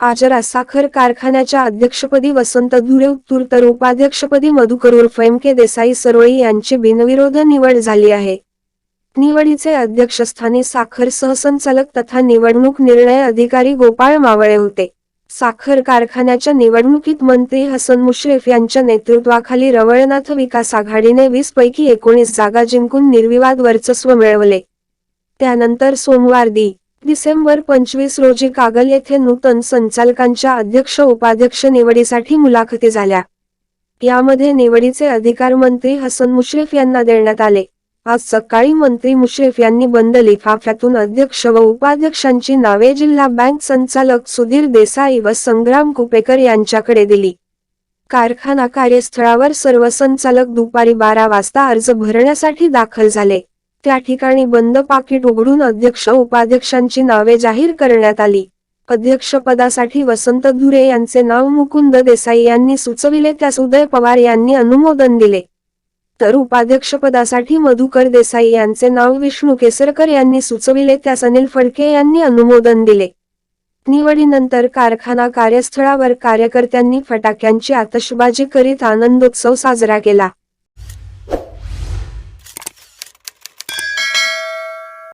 आजरा साखर कारखान्याच्या अध्यक्षपदी वसंत धुरे उत्तूर तर उपाध्यक्षपदी मधुकर उर्फ एम के देसाई सरोळी यांची बिनविरोध निवड झाली आहे. निवडीचे अध्यक्षस्थानी साखर सहसंचालक तथा निवडणूक निर्णय अधिकारी गोपाळ मावळे होते. साखर कारखान्याच्या निवडणुकीत मंत्री हसन मुश्रीफ यांच्या नेतृत्वाखाली रवळनाथ विकास आघाडीने वीस पैकी एकोणीस जागा जिंकून निर्विवाद वर्चस्व मिळवले. त्यानंतर सोमवार दि. डिसेंबर पंचवीस रोजी कागल येथे नूतन संचालकांच्या अध्यक्ष उपाध्यक्ष निवडीसाठी मुलाखती झाल्या. यामध्ये निवडीचे अधिकार मंत्री हसन मुश्रीफ यांना देण्यात आले. आज सकाळी मंत्री मुश्रीफ यांनी बंद लिफाफ्यातून अध्यक्ष व उपाध्यक्षांची नावे जिल्हा बँक संचालक सुधीर देसाई व संग्राम कुपेकर यांच्याकडे दिली. कारखाना कार्यस्थळावर सर्व संचालक दुपारी बारा वाजता अर्ज भरण्यासाठी दाखल झाले. त्या ठिकाणी बंद पाकिट उघडून अध्यक्ष उपाध्यक्षांची नावे जाहीर करण्यात आली. अध्यक्षपदासाठी वसंत धुरे यांचे नाव मुकुंद देसाई यांनी सुचविले त्यास उदय पवार यांनी अनुमोदन दिले. तर उपाध्यक्षपदासाठी मधुकर देसाई यांचे नाव विष्णू केसरकर यांनी सुचविले त्यास अनिल फडके यांनी अनुमोदन दिले. निवडीनंतर कारखाना कार्यस्थळावर कार्यकर्त्यांनी फटाक्यांची आतषबाजी करीत आनंदोत्सव साजरा केला.